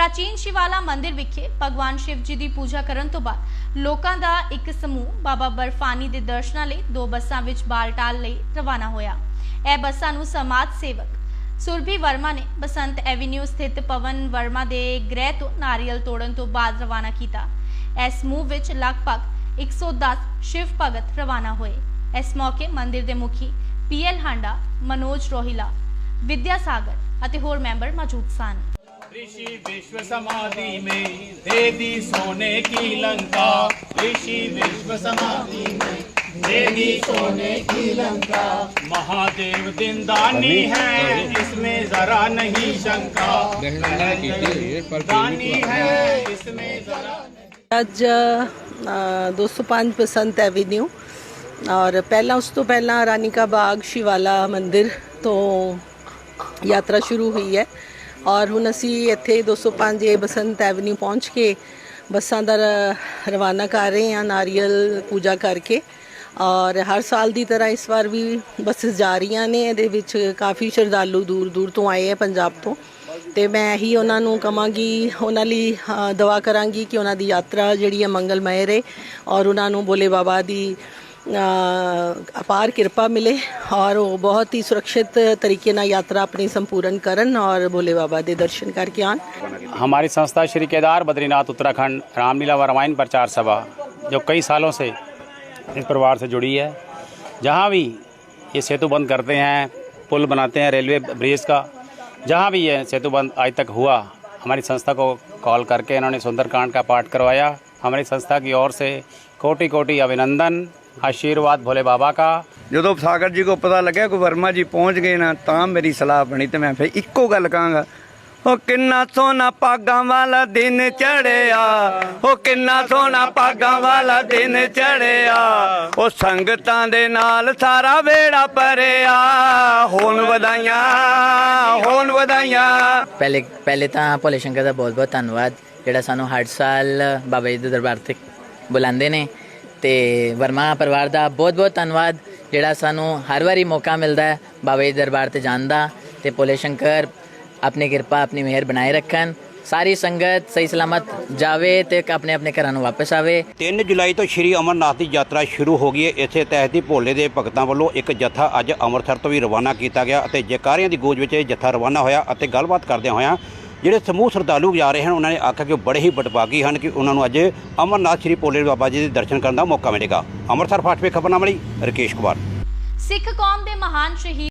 ਪ੍ਰਾਚੀਨ ਸ਼ਿਵਾਲਾ ਮੰਦਿਰ ਵਿਖੇ ਭਗਵਾਨ ਸ਼ਿਵ ਜੀ ਦੀ ਪੂਜਾ ਕਰਨ ਤੋਂ ਬਾਅਦ ਲੋਕਾਂ ਦਾ ਇੱਕ ਸਮੂਹ ਬਾਬਾ ਬਰਫਾਨੀ ਦੇ ਦਰਸ਼ਨਾਂ ਲਈ ਦੋ ਬੱਸਾਂ ਵਿੱਚ ਬਾਲਟਾਲ ਲਈ ਰਵਾਨਾ ਹੋਇਆ। ਇਹ ਬੱਸਾਂ ਨੂੰ ਸਮਾਜ ਸੇਵਕ ਸੁਰਭੀ ਵਰਮਾ ਨੇ ਬਸੰਤ ਐਵੀਨਿਊ ਸਥਿਤ ਪਵਨ ਵਰਮਾ ਦੇ ਗ੍ਰਹਿ ਤੋਂ ਨਾਰੀਅਲ ਤੋੜਨ ਤੋਂ ਬਾਅਦ ਰਵਾਨਾ ਕੀਤਾ। ਇਸ ਸਮੂਹ ਵਿੱਚ ਲਗਭਗ 110 ਸ਼ਿਵ ਭਗਤ ਰਵਾਨਾ ਹੋਏ। ਇਸ ਮੌਕੇ ਮੰਦਿਰ ਦੇ ਮੁਖੀ ਪੀਐਲ ਹਾਂਡਾ, ਮਨੋਜ ਰੋਹਿਲਾ, ਵਿਦਿਆ ਸਾਗਰ ਅਤੇ ਹੋਰ ਮੈਂਬਰ ਮੌਜੂਦ ਸਨ। ऋषि विश्व समाधि में दे दी सोने की लंका ऋषि विश्व समाधि में दे दी सोने की लंका महादेव दिनदानी है इसमें जरा नहीं शंका दानी है इसमें जरा ਅੱਜ ਅ, 205 ਬਸੰਤ ਐਵੀਨਿਊ ਔਰ ਪਹਿਲਾਂ ਉਸ ਤੋਂ ਪਹਿਲਾਂ ਰਾਨੀ ਕਾ ਬਾਗ ਸ਼ਿਵਾਲਾ ਮੰਦਿਰ ਤੋਂ ਯਾਤਰਾ ਸ਼ੁਰੂ ਹੋਈ ਹੈ ਔਰ ਹੁਣ ਅਸੀਂ ਇੱਥੇ 205 ਏ ਬਸੰਤ ਐਵਨਿਊ ਪਹੁੰਚ ਕੇ ਬੱਸਾਂ ਦਾ ਰਵਾਨਾ ਕਰ ਰਹੇ ਹਾਂ ਨਾਰੀਅਲ ਪੂਜਾ ਕਰਕੇ। ਔਰ ਹਰ ਸਾਲ ਦੀ ਤਰ੍ਹਾਂ ਇਸ ਵਾਰ ਵੀ ਬੱਸਸ ਜਾ ਰਹੀਆਂ ਨੇ ਇਹਦੇ ਵਿੱਚ ਕਾਫੀ ਸ਼ਰਧਾਲੂ ਦੂਰ ਦੂਰ ਤੋਂ ਆਏ ਹੈ ਪੰਜਾਬ ਤੋਂ। ਤੇ ਮੈਂ ਹੀ ਉਹਨਾਂ ਨੂੰ ਕਵਾਂਗੀ ਉਹਨਾਂ ਲਈ ਅ, ਦੁਆ ਕਰਾਂਗੀ ਕਿ ਉਹਨਾਂ ਦੀ ਯਾਤਰਾ ਜਿਹੜੀ ਹੈ ਮੰਗਲਮय ਰਹੇ ਔਰ ਉਹਨਾਂ ਨੂੰ ਬੋਲੇ ਬਾਬਾ ਦੀ अपार कृपा मिले और वो बहुत ही सुरक्षित तरीके ना यात्रा अपनी संपूर्ण करन और भोले बाबा दे दर्शन करके आन। हमारी संस्था श्री केदार बद्रीनाथ उत्तराखंड रामलीला व रामायण प्रचार सभा, जो कई सालों से इस परिवार से जुड़ी है, जहाँ भी ये सेतु बंद करते हैं, पुल बनाते हैं, रेलवे ब्रिज का, जहाँ भी ये सेतु बंद आज तक हुआ, हमारी संस्था को कॉल करके इन्होंने सुंदरकांड का पाठ करवाया। हमारी संस्था की ओर से कोटि कोटि अभिनंदन ਆਸ਼ੀਰਵਾਦ ਭੋਲੇ ਬਾਬਾ ਕਾ ਜਦੋਂ ਸਾਗਰ ਜੀ ਕੋ ਪਤਾ ਲੱਗਿਆ ਕੋ ਵਰਮਾ ਜੀ ਪਹੁੰਚ ਗਏ ਨਾ ਤਾਂ ਮੇਰੀ ਸਲਾਹ ਬਣੀ ਤੇ ਮੈਂ ਫੇ ਇੱਕੋ ਗੱਲ ਕਹਾਂਗਾ। ਹੋ ਕਿੰਨਾ ਸੋਨਾ ਪਾਗਾਂ ਵਾਲਾ ਦਿਨ ਚੜਿਆ ਹੋ ਕਿੰਨਾ ਸੋਨਾ ਪਾਗਾਂ ਵਾਲਾ ਦਿਨ ਚੜਿਆ ਉਹ ਸੰਗਤਾਂ ਦੇ ਨਾਲ ਸਾਰਾ ਵੇੜਾ ਪਰਿਆ ਹੋਣ ਵਧਾਈਆਂ ਹੋਣ ਵਧਾਈਆਂ। ਪਹਿਲੇ ਪਹਿਲੇ ਤਾਂ ਭੋਲੇ ਸ਼ੰਕਰ ਦਾ ਬਹੁਤ ਬਹੁਤ ਧੰਨਵਾਦ ਜਿਹੜਾ ਸਾਨੂੰ ਹਰ ਸਾਲ ਬਾਬਾ ਜੀ ਦੇ ਦਰਬਾਰ ਤੇ ਬੁਲਾਉਂਦੇ ਨੇ। ਤੇ ਵਰਮਾ ਪਰਿਵਾਰ ਦਾ ਬਹੁਤ ਬਹੁਤ ਧੰਨਵਾਦ, ਜਿਹੜਾ ਸਾਨੂੰ ਹਰ ਵਾਰੀ ਮੌਕਾ ਮਿਲਦਾ ਹੈ ਬਾਬਾ ਜੀ ਦਰਬਾਰ ਤੇ ਜਾਣ ਦਾ। ਤੇ ਭੋਲੇ ਸ਼ੰਕਰ, ਆਪਣੀ ਕਿਰਪਾ, ਆਪਣੀ ਮਿਹਰ ਬਣਾਏ ਰੱਖਣ। ਸਾਰੀ ਸੰਗਤ ਸਹੀ ਸਲਾਮਤ ਜਾਵੇ ਤੇ ਆਪਣੇ ਆਪਣੇ ਘਰਾਂ ਨੂੰ ਵਾਪਸ ਆਵੇ। 3 ਜੁਲਾਈ ਤੋਂ ਸ਼੍ਰੀ ਅਮਰਨਾਥ ਦੀ ਯਾਤਰਾ ਸ਼ੁਰੂ ਹੋ ਗਈ ਹੈ। ਇਸੇ ਤਹਿਤ ਹੀ ਭੋਲੇ ਦੇ ਭਗਤਾਂ ਵੱਲੋਂ ਇੱਕ ਜਥਾ ਅੱਜ ਅੰਮ੍ਰਿਤਸਰ ਤੋਂ ਵੀ ਰਵਾਨਾ ਕੀਤਾ ਗਿਆ ਅਤੇ ਜੈਕਾਰਿਆਂ ਦੀ ਗੂੰਜ ਵਿੱਚ ਇਹ ਜੱਥਾ ਰਵਾਨਾ ਹੋਇਆ ਅਤੇ ਗੱਲਬਾਤ ਕਰਦਿਆਂ ਹੋਇਆਂ ਜਿਹੜੇ ਸਮੂਹ ਸ਼ਰਧਾਲੂ ਜਾ ਰਹੇ ਹਨ, ਉਹਨਾਂ ਨੇ ਆਖਿਆ ਕਿ ਉਹ ਬੜੇ ਹੀ ਬਟਭਾਗੀ ਹਨ ਕਿ ਉਹਨਾਂ ਨੂੰ ਅੱਜ ਅਮਰਨਾਥ ਸ਼੍ਰੀ ਭੋਲੇ ਬਾਬਾ ਜੀ ਦੇ ਦਰਸ਼ਨ ਕਰਨ ਦਾ ਮੌਕਾ ਮਿਲੇਗਾ। ਅੰਮ੍ਰਿਤਸਰ ਫਾਸਟ ਵੇ ਖਬਰਨਾਮਾ ਲਈ ਰਕੇਸ਼ ਕੁਮਾਰ। ਸਿੱਖ ਕੌਮ ਦੇ ਮਹਾਨ ਸ਼ਹੀਦ